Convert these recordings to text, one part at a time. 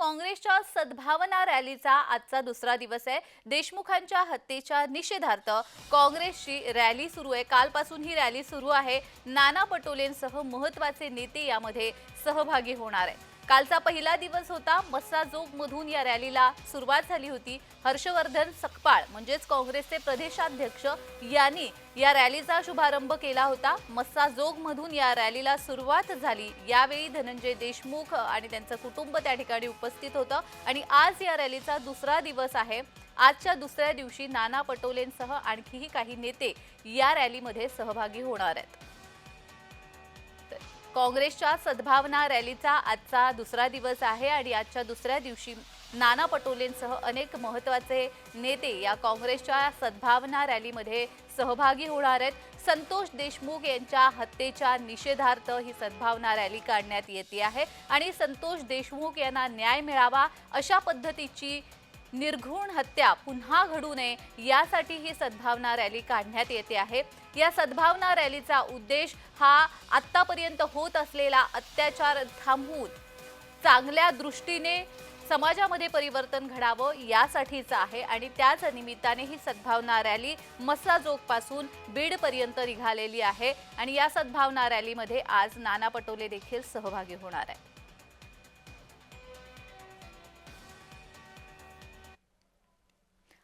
काँग्रेसच्या सद्भावना रॅलीचा आजचा दुसरा दिवस आहे. देशमुखांच्या हत्येच्या निषेधार्थ काँग्रेसची रॅली सुरू आहे. कालपासून ही रॅली सुरू आहे. नाना पटोलेंसह महत्त्वाचे नेते यामध्ये सहभागी होणार आहे कालचा पहिला दिवस होता मस्साजोग मधून या रॅलीला सुरुवात झाली होती. हर्षवर्धन सकपाळ म्हणजेच काँग्रेसचे प्रदेशाध्यक्ष यांनी या रॅलीचा शुभारंभ केला होता. मस्साजोग मधून या रॅलीला सुरुवात झाली. यावेळी धनंजय देशमुख आणि त्यांचं कुटुंब त्या ठिकाणी उपस्थित होतं. आणि आज या रॅलीचा दुसरा दिवस आहे. आजच्या दुसऱ्या दिवशी नाना पटोलेंसह आणखीही काही नेते या रॅलीमध्ये सहभागी होणार आहेत. काँग्रेसच्या सद्भावना रॅलीचा आजचा दुसरा दिवस आहे आणि आजच्या दुसऱ्या दिवशी नाना पटोलेंसह अनेक महत्त्वाचे नेते या काँग्रेसच्या सद्भावना रॅलीमध्ये सहभागी होणार आहेत. संतोष देशमुख यांच्या हत्येच्या निषेधार्थ ही सद्भावना रॅली काढण्यात येते आहे. आणि संतोष देशमुख यांना न्याय मिळावा अशा पद्धतीची निर्घृण हत्या पुन्हा घडू नये यासाठी ही सद्भावना रॅली काढण्यात येते आहे. या सद्भावना रॅलीचा उद्देश हा आत्तापर्यंत होत असलेला अत्याचार थांबवून चांगल्या दृष्टीने समाजामध्ये परिवर्तन घडावं यासाठीचं आहे आणि त्याच निमित्ताने ही सद्भावना रॅली मसाजोगपासून बीडपर्यंत निघालेली आहे. आणि या सद्भावना रॅलीमध्ये आज नाना पटोले देखील सहभागी होणार आहे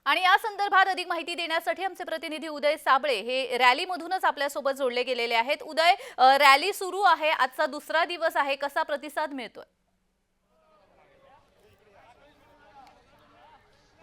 आणि या संदर्भात अधिक माहिती देण्यासाठी आमचे प्रतिनिधी उदय साबळे हे रॅलीमधूनच आपल्यासोबत जोडले गेलेले आहेत. उदय रॅली सुरू आहे. आजचा दुसरा दिवस आहे. कसा प्रतिसाद मिळतोय?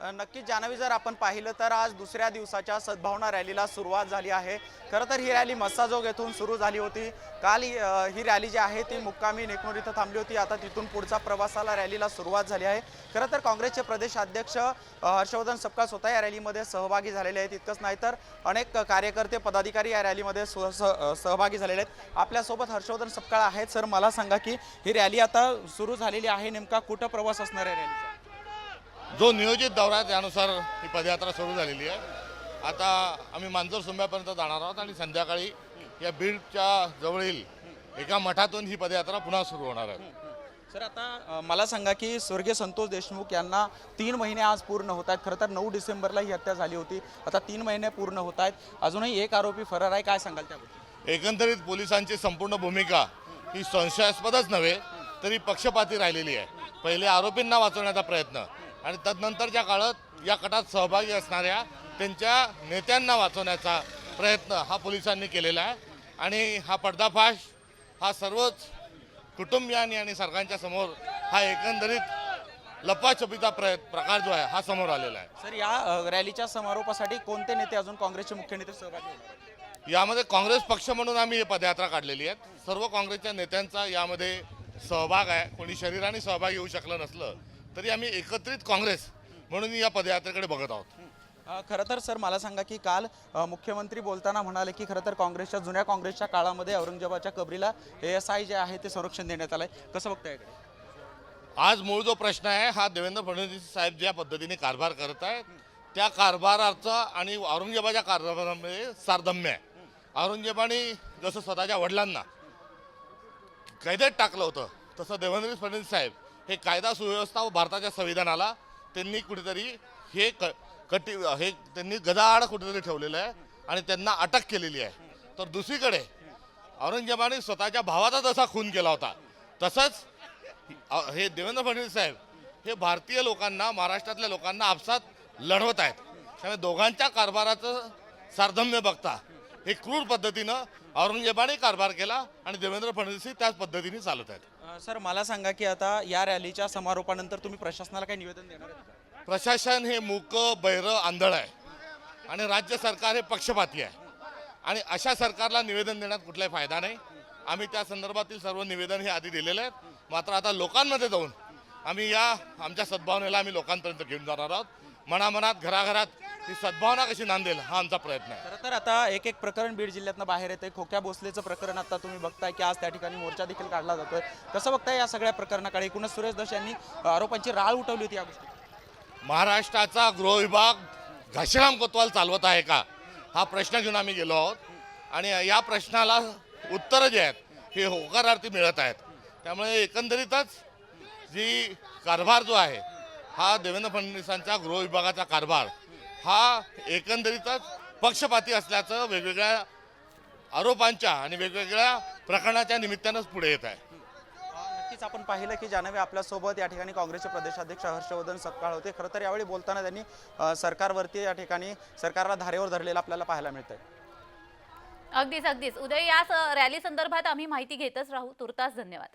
नक्कीच जान्हवी जर आपण पाहिलं तर आज दुसऱ्या दिवसाच्या सद्भावना रॅलीला सुरुवात झाली आहे. खरं तर ही रॅली मस्साजोग येथून सुरू झाली होती. काल ही रॅली जी आहे ती मुक्कामी नेकनूर इथं थांबली होती. आता तिथून पुढचा प्रवासाला रॅलीला सुरुवात झाली आहे. खरं तर काँग्रेसचे प्रदेशाध्यक्ष अध्यक्ष हर्षवर्धन सपकाळ स्वतः या रॅलीमध्ये सहभागी झालेले आहेत. इतकंच नाही तर अनेक कार्यकर्ते पदाधिकारी या रॅलीमध्ये सहभागी झालेले आहेत. आपल्यासोबत हर्षवर्धन सपकाळ आहेत. सर मला सांगा की ही रॅली आता सुरू झालेली आहे. नेमका कुठं प्रवास असणार आहे रॅलीचा? जो नियोजित दौरा आहे त्यानुसार ही पदयात्रा सुरू झालेली आहे. आता आम्ही मांजर सुंब्यापर्यंत जाणार आहोत आणि संध्याकाळी या बीडच्या जवळील एका मठातून ही पदयात्रा पुन्हा सुरू होणार आहे. सर आता मला सांगा की स्वर्गीय संतोष देशमुख यांना तीन महिने आज पूर्ण होत आहेत. खरं तर नऊ डिसेंबरला ही हत्या झाली होती. आता तीन महिने पूर्ण होत आहेत. अजूनही एक आरोपी फरार आहे. काय सांगाल त्याबद्दल? एकंदरीत पोलिसांची संपूर्ण भूमिका ही संशयास्पदच नव्हे तरी पक्षपाती राहिलेली आहे. पहिले आरोपींना वाचवण्याचा प्रयत्न आणि तदनंतरच्या काळात या कटात सहभागी असणाऱ्या त्यांच्या नेत्यांना वाचवण्याचा प्रयत्न हा पोलिसांनी केलेला आहे. आणि हा पर्दाफाश हा सर्वच कुटुंबियांनी आणि सरकारच्या समोर हा एकंदरीत लपाछपीचा प्रय प्रकार जो आहे हा समोर आलेला आहे. सर या रॅलीच्या समारोपासाठी कोणते नेते अजून काँग्रेसचे मुख्य नेते सहभागी होणार? यामध्ये काँग्रेस पक्ष म्हणून आम्ही ही पदयात्रा काढलेली आहे. सर्व काँग्रेसच्या नेत्यांचा यामध्ये सहभाग आहे. कोणी शरीराने सहभागी होऊ शकलं नसलं तरी आम्ही एकत्रित काँग्रेस म्हणून या पदयात्रेकडे बघत आहोत. खरं तर सर मला सांगा की काल मुख्यमंत्री बोलताना म्हणाले की खरं तर काँग्रेसच्या जुन्या काँग्रेसच्या काळामध्ये औरंगजेबाच्या कबरीला एस आय जे आहे ते संरक्षण देण्यात आलंय. कसं बघताय? आज मूळ जो प्रश्न आहे हा देवेंद्र फडणवीस साहेब ज्या पद्धतीने कारभार करत आहेत त्या कारभाराचा आणि औरंगजेबाच्या कारभारामध्ये सारधम्य आहे. औरंगजेबाने जसं स्वतःच्या वडिलांना कैदेत टाकलं होतं तसं देवेंद्र फडणवीस साहेब हे कायदा सुव्यवस्था व भारताच्या संविधानाला त्यांनी कुठेतरी हे क कटी हे त्यांनी गदाआड कुठेतरी ठेवलेलं आहे आणि त्यांना अटक केलेली आहे. तर दुसरीकडे औरंगजेबाने स्वतःच्या भावाचा जसा खून केला होता. तसंच हे देवेंद्र फडणवीस साहेब हे भारतीय लोकांना महाराष्ट्रातल्या लोकांना आपसात लढवत आहेत. त्यामुळे दोघांच्या कारभाराचं सार्धम्य बघता हे क्रूर पद्धतीनं औरंगजेबाने कारभार केला आणि देवेंद्र फडणवीसही त्याच पद्धतीने चालत आहेत. सर मला सांगा की आता या रॅलीच्या समारोपानंतर तुम्ही प्रशासनाला काही निवेदन देणार प्रशासन हे मूक बैर आंधळ आहे. आणि राज्य सरकार हे पक्षपाती आहे. आणि अशा सरकारला निवेदन देण्यात कुठलाही फायदा नाही. आम्ही त्या संदर्भातील सर्व निवेदन हे आधी दिलेले आहेत. मात्र आता लोकांमध्ये जाऊन आम्ही या आमच्या सद्भावनेला आम्ही लोकांपर्यंत घेऊन जाणार आहोत. मनामनात घराघरात ही सद्भावना कशी नांदेल हा आमचा प्रयत्न आहे. खरं तर आता एक एक प्रकरण बीड जिल्ह्यातनं बाहेर येते खोक्या भोसलेचं प्रकरण आता तुम्ही बघताय की आज त्या ठिकाणी मोर्चा देखील काढला जातोय. कसं बघताय या सगळ्या प्रकरणाकडे? एकूणच सुरेश दस यांनी आरोपांची राळ उठवली होती या गोष्टी महाराष्ट्राचा गृह विभाग घाशीराम कोतवाल चालवत आहे का? हा प्रश्न घेऊन आम्ही गेलो आहोत. आणि या प्रश्नाला उत्तरं जे आहेत हे होकारार्थी मिळत आहेत. त्यामुळे एकंदरीतच जी कारभार जो आहे हा देवेंद्र फडणवीसांच्या गृह विभागाचा कारभार हा एकंदरीतच पक्षपाती असल्याचं वेगवेगळ्या आरोपांच्या आणि वेगवेगळ्या प्रकरणाच्या निमित्तानंच पुढे येत आहे. नक्कीच आपण पाहिलं की जानवे आपल्यासोबत या ठिकाणी काँग्रेसचे प्रदेशाध्यक्ष हर्षवर्धन सपकाळ होते. खरं तर यावेळी बोलताना त्यांनी सरकारवरती या ठिकाणी सरकारला धारेवर धरलेलं आपल्याला पाहायला मिळतंय. अगदीच अगदीच. उद्या या स- रॅली संदर्भात आम्ही माहिती घेतच राहू. तुर्तास धन्यवाद.